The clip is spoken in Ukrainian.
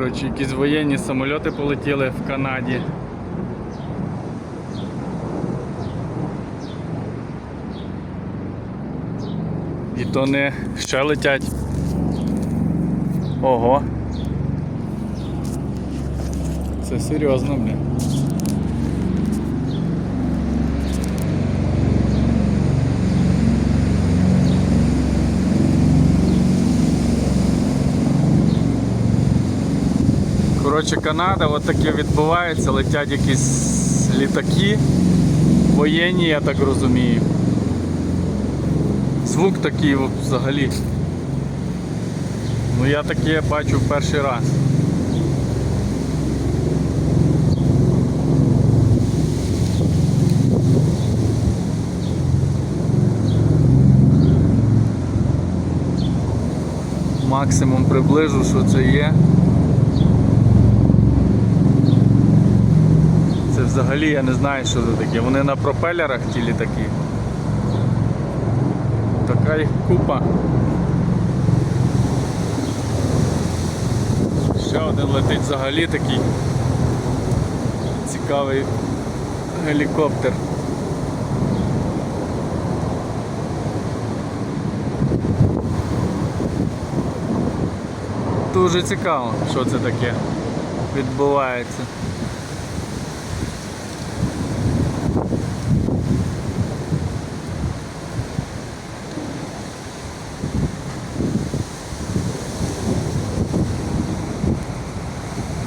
Коротше, якісь воєнні самоліти полетіли в Канаді. І то не ще летять. Ого. Це серйозно, бля. Коротше, Канада, от таке відбувається, летять якісь літаки воєнні, я так розумію. Звук такий взагалі. Ну я таке бачу в перший раз. Максимум приближу, що це є. Це взагалі я не знаю, що це таке. Вони на пропелерах ті літаки. Така їх купа. Ще один летить взагалі такий цікавий гелікоптер. Дуже цікаво, що це таке відбувається.